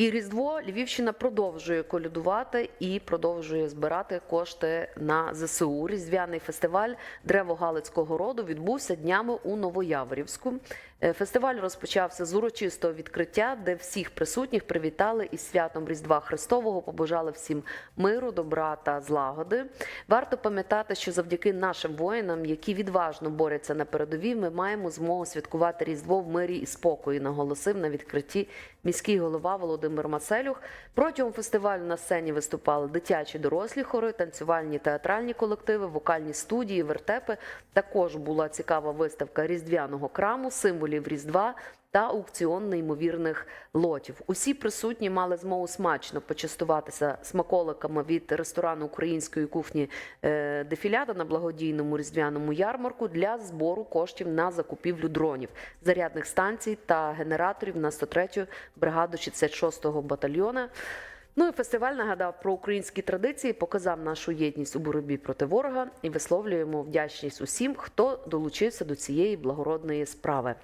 І Різдво Львівщина продовжує колядувати і продовжує збирати кошти на ЗСУ. Різдвяний фестиваль Древо Галицького роду відбувся днями у Новояворівську. Е, Фестиваль розпочався з урочистого відкриття, де всіх присутніх привітали із святом Різдва Христового, побажали всім миру, добра та злагоди. Варто пам'ятати, що завдяки нашим воїнам, які відважно борються на передовій, ми маємо змогу святкувати Різдво в мирі і спокої, наголосив на відкритті міський голова Володимир Мацелюх. Протягом фестивалю на сцені виступали дитячі дорослі хори, танцювальні театральні колективи, вокальні студії, вертепи. Також була цікава виставка різдвяного краму, символів Різдва. Та аукціон неймовірних лотів. Усі присутні мали змогу смачно почастуватися смаколиками від ресторану української кухні е, дефіляда на благодійному різдвяному ярмарку для збору коштів на закупівлю дронів, зарядних станцій та генераторів на 103-ю бригаду 66-го батальйона. Ну і фестиваль нагадав про українські традиції, показав нашу єдність у боротьбі проти ворога і висловлюємо вдячність усім, хто долучився до цієї благородної справи.